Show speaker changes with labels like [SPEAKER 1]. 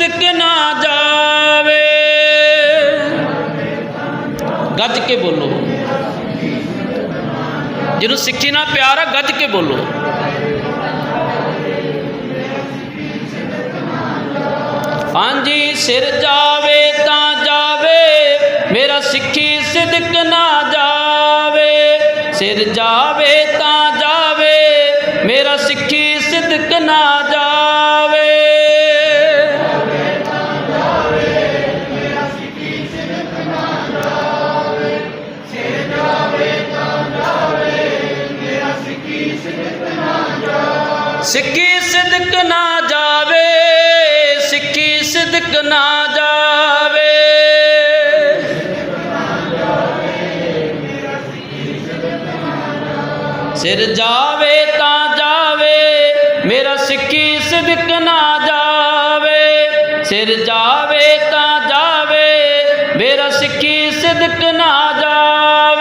[SPEAKER 1] ਸਿਦਕ ਨਾ ਜਾਵੇ। ਗੱਜ ਕੇ ਬੋਲੋ। ਜਿਹਨੂੰ ਸਿੱਖੀ ਨਾਲ ਪਿਆਰ ਆ, ਗੱਜ ਕੇ ਬੋਲੋ। ਹਾਂਜੀ, ਸਿਰ ਜਾਵੇ ਤਾਂ ਜਾਵੇ। ਮੇਰਾ ਸਿੱਖੀ ਸਿਦਕ ਨਾ ਜਾਵੇ। ਸਿਰ ਜਾਵੇ ਤਾਂ ਜਾਵੇ। ਮੇਰਾ ਸਿੱਖੀ ਸਿਦਕ ਨਾ ਜਾਵੇ। ਸਿੱਖੀ ਸਿਦਕ ਨਾ ਜਾਵੇ ਸਿੱਖੀ ਸਿਦਕ ਨਾ ਜਾਵੇ। ਸਿਰ ਜਾਵੇ ਤਾਂ ਜਾਵੇ, ਮੇਰਾ ਸਿੱਖੀ ਸਿਦਕ ਨਾ ਜਾਵੇ। ਸਿਰ ਜਾਵੇ ਤਾਂ ਜਾਵੇ, ਮੇਰਾ ਸਿੱਖੀ ਸਿਦਕ ਨਾ ਜਾਵੇ।